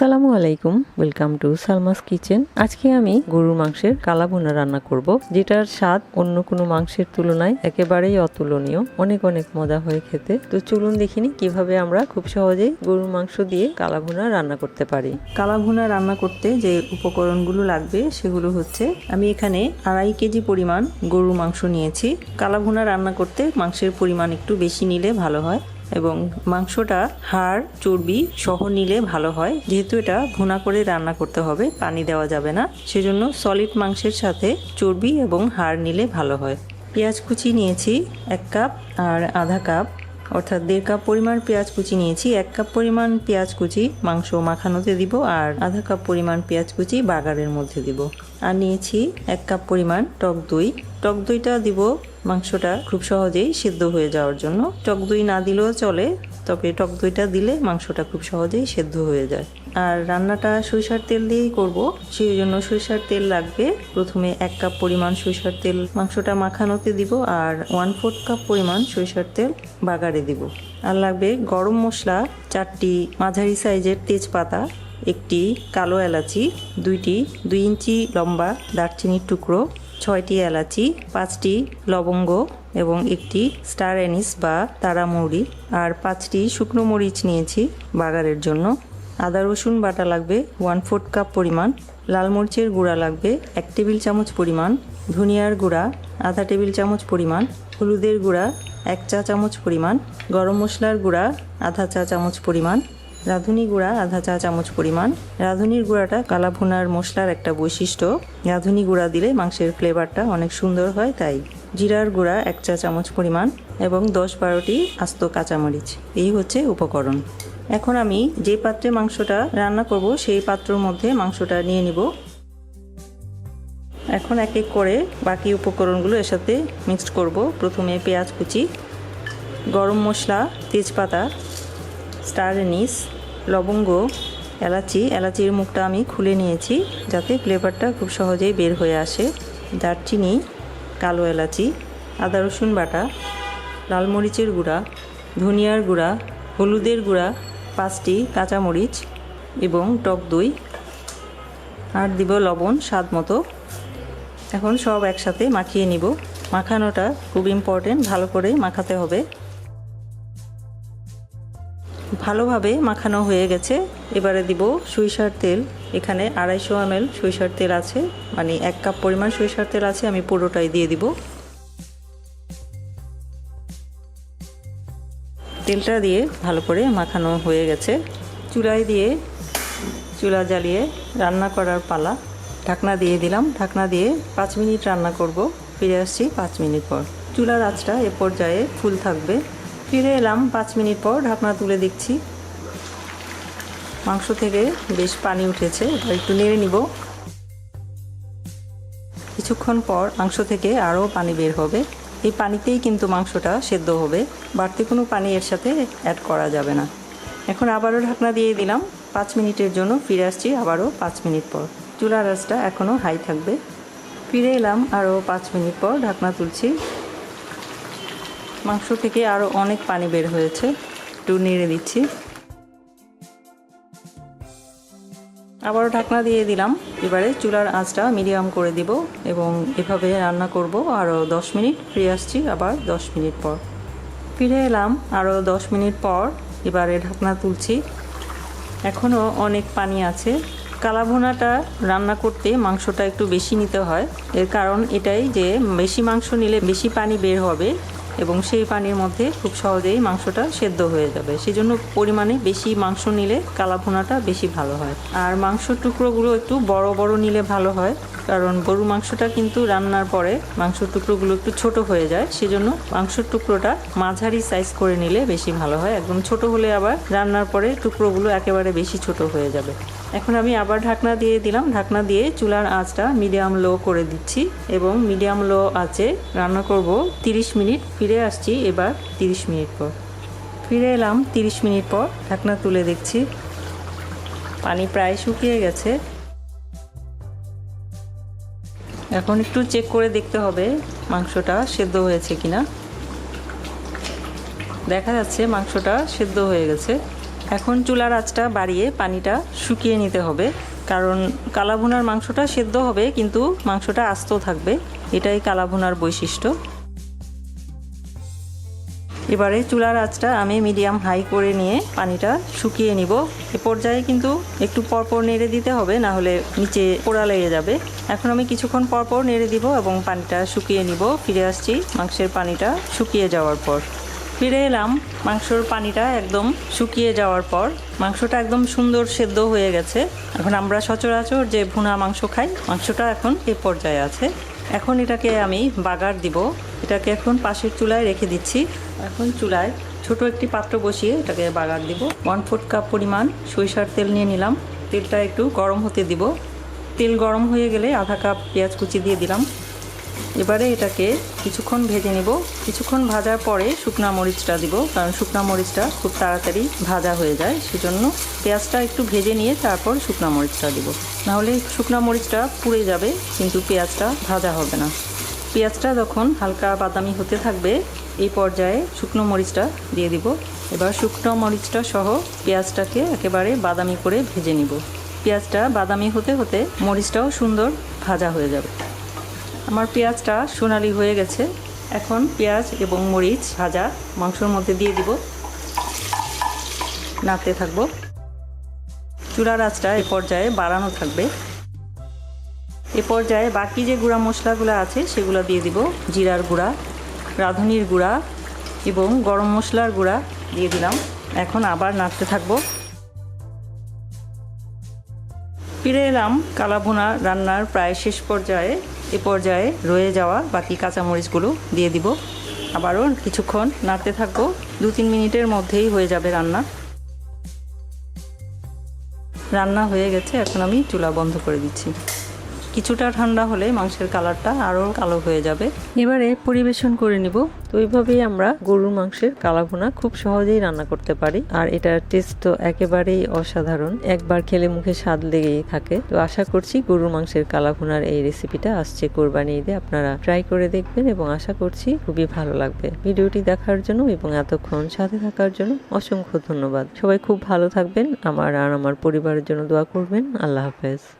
আসসালামু আলাইকুম welcome to Salma's kitchen. আজকে আমি গরুর মাংসের কালা ভুনা রান্না করব, যেটার স্বাদ অন্য কোনো মাংসের তুলনায় একেবারেই অতুলনীয়। অনেক অনেক মজা হয়ে খেতে। তো চলুন দেখিনি কীভাবে আমরা খুব সহজেই গরুর মাংস দিয়ে কালা ভুনা রান্না করতে পারি। কালা ভুনা রান্না করতে যে উপকরণগুলো লাগবে সেগুলো হচ্ছে, আমি এখানে আড়াই কেজি পরিমাণ গরুর মাংস নিয়েছি। কালা ভুনা রান্না করতে মাংসের পরিমাণ একটু বেশি নিলে ভালো হয়। এবং মাংসটা, হাড়, চর্বি সহ নিলে ভালো হয়। যেহেতু এটা ভুনা করে রান্না করতে হবে, পানি দেওয়া যাবে না। সেজন্য সলিড মাংসের সাথে চর্বি এবং হাড় নিলে ভালো হয়। পেঁয়াজ কুচি নিয়েছি এক কাপ আর আধা কাপ। অর্থাৎ দেড় কাপ পরিমাণ পেঁয়াজ কুচি নিয়েছি, এক কাপ পরিমাণ পেঁয়াজ কুচি, মাংস মাখানোতে দিব, আর আধা কাপ পরিমাণ পেঁয়াজ কুচি বাগারের মধ্যে দিব। আর নিয়েছি এক কাপ পরিমাণ টক দই। টক দইটা দিব মাংসটা খুব সহজেই সিদ্ধ হয়ে যাওয়ার জন্য। টক দই না দিলেও চলে তবে টক দইটা দিলে মাংসটা খুব সহজেই সেদ্ধ হয়ে যায়। আর রান্নাটা সরিষার তেল দিয়েই করব। সেই জন্য সরিষার তেল লাগবে। প্রথমে এক কাপ পরিমাণ সরিষার তেল মাংসটা মাখানোতে দিব আর ওয়ান ফোর্থ কাপ পরিমাণ সরিষার তেল বাগারে দিব। আর লাগবে গরম মশলা চারটি মাঝারি সাইজের তেজপাতা, একটি কালো এলাচি, দুইটি দুই ইঞ্চি লম্বা দারচিনির টুকরো ছয়টি এলাচি, পাঁচটি লবঙ্গ এবং একটি স্টার অ্যানিস বা তারামৌরি আর পাঁচটি শুকনো মরিচ নিয়েছি বাগারের জন্য। আদা, রসুন বাটা লাগবে ওয়ান ফোর্থ কাপ পরিমাণ। লাল মরিচের গুঁড়া লাগবে এক টেবিল চামচ পরিমাণ। ধনিয়ার গুঁড়া আধা টেবিল চামচ পরিমাণ। হলুদের গুঁড়া এক চা চামচ পরিমাণ। গরম মশলার গুঁড়া আধা চা চামচ পরিমাণ। রাঁধুনি গুঁড়া, আধা চা চামচ পরিমাণ। রাঁধুনির গুঁড়াটা কালা ভুনার মশলার একটা বৈশিষ্ট্য। রাঁধুনি গুঁড়া দিলে মাংসের ফ্লেভারটা অনেক সুন্দর হয় তাই। জিরার গুঁড়া এক চা চামচ পরিমাণ এবং দশ বারোটি আস্ত কাঁচামরিচ। এই হচ্ছে উপকরণ। এখন আমি যে পাত্রে মাংসটা রান্না করব, সেই পাত্রের মধ্যে মাংসটা নিয়ে নিব। এখন এক এক করে বাকি উপকরণগুলো এর সাথে মিক্সড করব। প্রথমে পেঁয়াজ কুচি, গরম মশলা, তেজপাতা স্টার এনিস, লবঙ্গ, এলাচি। এলাচির মুখটা আমি খুলে নিয়েছি যাতে ফ্লেভারটা খুব সহজেই বের হয়ে আসে। দারচিনি, কালো এলাচি, আদা রসুন বাটা, লাল মরিচের গুঁড়া, ধনিয়ার গুঁড়া, হলুদের গুঁড়া, পাঁচটি কাঁচামরিচ এবং টক দই। আর দিব লবণ স্বাদ মতো। এখন সব একসাথে মাখিয়ে নিব। মাখানোটা খুব ইম্পর্টেন্ট ভালো করে মাখাতে হবে। ভালোভাবে মাখানো হয়ে গেছে। এবারে দিব সরিষার তেল। এখানে আড়াইশো এম এল সরিষার তেল আছে। মানে এক কাপ পরিমাণ সরিষার তেল আছে, আমি পুরোটাই দিয়ে দিব। তেলটা দিয়ে ভালো করে মাখানো হয়ে গেছে। চুলায় দিয়ে চুলা জ্বালিয়ে রান্না করার পালা। ঢাকনা দিয়ে দিলাম। ঢাকনা দিয়ে পাঁচ মিনিট রান্না করব। ফিরে আসছি পাঁচ মিনিট পর। চুলার আঁচটা এ পর্যায়ে ফুল থাকবে। ফিরে এলাম পাঁচ মিনিট পর, ঢাকনা তুলে দেখছি। মাংস থেকে বেশ পানি উঠেছে, এবার একটু নেড়ে নিব। কিছুক্ষণ পর মাংস থেকে আরও পানি বের হবে। এই পানিতেই কিন্তু মাংসটা সেদ্ধ হবে। বাড়তি কোনো পানি এর সাথে অ্যাড করা যাবে না। এখন আবারও ঢাকনা দিয়ে দিলাম। পাঁচ মিনিটের জন্য ফিরে আসছি আবারও পাঁচ মিনিট পর। চুলার আঁচটা এখনও হাই থাকবে। ফিরে এলাম আরও পাঁচ মিনিট পর, ঢাকনা তুলছি। মাংস থেকে আরও অনেক পানি বের হয়েছে। একটু নেড়ে দিচ্ছি। আবারও ঢাকনা দিয়ে দিলাম। এবারে চুলার আঁচটা মিডিয়াম করে দিব এবং এভাবে রান্না করব আরও দশ মিনিট। ফিরে আসছি আবার দশ মিনিট পর। ফিরে এলাম আরও দশ মিনিট পর। এবারে ঢাকনা তুলছি। এখনও অনেক পানি আছে। কালাভোনাটা রান্না করতে মাংসটা একটু বেশি নিতে হয়। এর কারণ এটাই যে বেশি মাংস নিলে বেশি পানি বের হবে। এবং সেই পানির মধ্যে খুব সহজেই মাংসটা সেদ্ধ হয়ে যাবে। সেই জন্য পরিমাণে বেশি মাংস নিলে কালাভুনাটা বেশি ভালো হয়। আর মাংসর টুকরোগুলো একটু বড় বড় নিলে ভালো হয়, কারণ গরু মাংসটা কিন্তু রান্নার পরে মাংসর টুকরোগুলো একটু ছোট হয়ে যায়। সেজন্য মাংসর টুকরোটা মাঝারি সাইজ করে নিলে বেশি ভালো হয়। একদম ছোট হলে আবার রান্নার পরে টুকরোগুলো একেবারে বেশি ছোট হয়ে যাবে। এখন আমি আবার ঢাকনা দিয়ে দিলাম। ঢাকনা দিয়ে চুলার আঁচটা মিডিয়াম লো করে দিচ্ছি এবং মিডিয়াম লো আঁচে রান্না করব 30 মিনিট। ফিরে আসছি এবার 30 মিনিট পর। ফিরে এলাম 30 মিনিট পর। ঢাকনা তুলে দেখছি। পানি প্রায় শুকিয়ে গেছে। এখন একটু চেক করে দেখতে হবে মাংসটা সেদ্ধ হয়েছে কিনা। দেখা যাচ্ছে মাংসটা সেদ্ধ হয়ে গেছে। এখন চুলার আঁচটা বাড়িয়ে পানিটা শুকিয়ে নিতে হবে। কারণ কালাভুনার মাংসটা সেদ্ধ হবে, কিন্তু মাংসটা আস্ত থাকবে। এটাই কালাভুনার বৈশিষ্ট্য। এবারে চুলার আঁচটা আমি মিডিয়াম হাই করে নিয়ে পানিটা শুকিয়ে নিব। এ পর্যায়ে কিন্তু একটু পরপর নেড়ে দিতে হবে, না হলে নিচে পোড়া লেগে যাবে। এখন আমি কিছুক্ষণ পরপর নেড়ে দিব এবং পানিটা শুকিয়ে নিব। ফিরে আসছি মাংসের পানিটা শুকিয়ে যাওয়ার পর। ফিরে এলাম। মাংসর পানিটা একদম শুকিয়ে যাওয়ার পর। মাংসটা একদম সুন্দর সেদ্ধ হয়ে গেছে। এখন আমরা সচরাচর যে ভুনা মাংস খাই, মাংসটা এখন এ পর্যায়ে আছে। এখন এটাকে আমি বাগার দিব। এটাকে এখন পাশের চুলায় রেখে দিচ্ছি। এখন চুলায় ছোট একটি পাত্র বসিয়ে এটাকে বাগার দিব। ওয়ান ফোর্থ কাপ পরিমাণ সরিষার তেল নিয়ে নিলাম। তেলটা একটু গরম হতে দিব। তেল গরম হয়ে গেলে আধা কাপ পেঁয়াজ কুচি দিয়ে দিলাম। এবারে এটাকে কিছুক্ষণ ভেজে নিব। কিছুক্ষণ ভাজার পরে শুকনা মরিচটা দিব, কারণ শুকনা মরিচটা খুব তাড়াতাড়ি ভাজা হয়ে যায়, সেজন্য পেঁয়াজটা একটু ভেজে নিয়ে তারপর শুকনা মরিচটা দিব। নাহলে শুকনা মরিচটা পুড়ে যাবে, কিন্তু পেঁয়াজটা ভাজা হবে না। পেঁয়াজটা যখন হালকা বাদামি হতে থাকবে, এই পর্যায়ে শুকনো মরিচটা দিয়ে দিব। এবার শুকনো মরিচটা সহ পেঁয়াজটাকে একেবারে বাদামি করে ভেজে নিব। পেঁয়াজটা বাদামি হতে হতে মরিচটাও সুন্দর ভাজা হয়ে যাবে। আমার পেঁয়াজটা সোনালি হয়ে গেছে। এখন পেঁয়াজ এবং মরিচ, ভাজা, মাংসর মধ্যে দিয়ে দিব। নাড়তে থাকব। চুলার আঁচটা এ পর্যায়ে বাড়ানো থাকবে। এ পর্যায়ে বাকি যে গুঁড়া মশলাগুলো আছে, সেগুলো দিয়ে দিব। জিরার গুঁড়া, রাঁধুনির গুঁড়া এবং গরম মশলার গুঁড়া দিয়ে দিলাম। এখন আবার নাড়তে থাকব। ফিরে এলাম কালাভুনা রান্নার প্রায় শেষ পর্যায়ে। এ পর্যায়ে রয়ে যাওয়া বাকি কাঁচামরিচগুলো দিয়ে দিব। আবারও কিছুক্ষণ নাড়তে থাকব। দু তিন মিনিটের মধ্যেই হয়ে যাবে রান্না। রান্না হয়ে গেছে, এখন আমি চুলা বন্ধ করে দিচ্ছি। কিছুটা ঠান্ডা হলে মাংসের কালারটা আরও কালো হয়ে যাবে। এবারে পরিবেশন করে নিব। তো এইভাবেই আমরা গরুর মাংসের কালাভুনা খুব সহজেই রান্না করতে পারি। আর এটার টেস্ট তো একেবারেই অসাধারণ। একবার খেলে মুখে স্বাদ লেগেই থাকে। তো আশা করছি গরুর মাংসের কালাভুনার এই রেসিপিটা আসছে কোরবানি ঈদে। আপনারা ট্রাই করে দেখবেন এবং আশা করছি খুবই ভালো লাগবে। ভিডিওটি দেখার জন্য এবং এতক্ষণ সাথে থাকার জন্য অসংখ্য ধন্যবাদ। সবাই খুব ভালো থাকবেন। আমার আর আমার পরিবারের জন্য দোয়া করবেন। আল্লাহ হাফেজ।